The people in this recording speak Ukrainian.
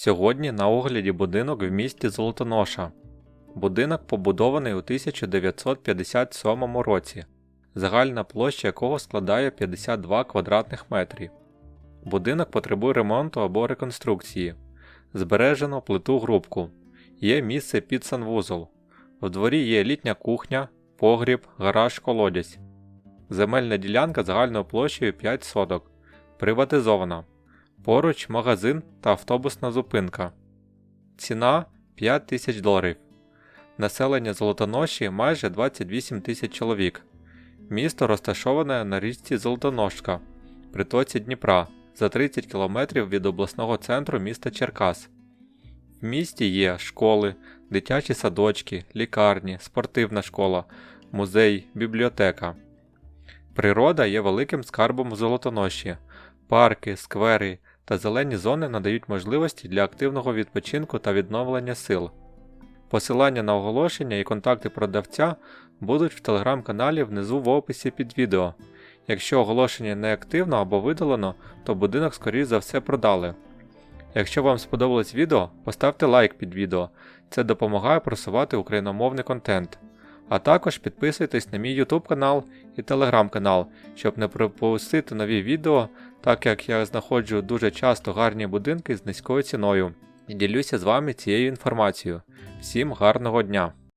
Сьогодні на огляді будинок в місті Золотоноша. Будинок побудований у 1957 році, загальна площа якого складає 52 квадратних метрі. Будинок потребує ремонту або реконструкції. Збережено плиту грубку. Є місце під санвузол. В дворі є літня кухня, погріб, гараж, колодязь. Земельна ділянка загальною площею 5 соток. Приватизована. Поруч магазин та автобусна зупинка. Ціна 5 тисяч доларів. Населення Золотоноші майже 28 тисяч чоловік. Місто розташоване на річці Золотоношка, притоці Дніпра, за 30 км від обласного центру міста Черкас. В місті є школи, дитячі садочки, лікарні, спортивна школа, музей, бібліотека. Природа є великим скарбом в Золотоноші. Парки, сквери та зелені зони надають можливості для активного відпочинку та відновлення сил. Посилання на оголошення і контакти продавця будуть в телеграм-каналі внизу в описі під відео. Якщо оголошення не активно або видалено, то будинок скоріш за все продали. Якщо вам сподобалось відео, поставте лайк під відео, це допомагає просувати україномовний контент. А також підписуйтесь на мій YouTube канал і Telegram канал, щоб не пропустити нові відео, так як я знаходжу дуже часто гарні будинки з низькою ціною і ділюся з вами цією інформацією. Всім гарного дня!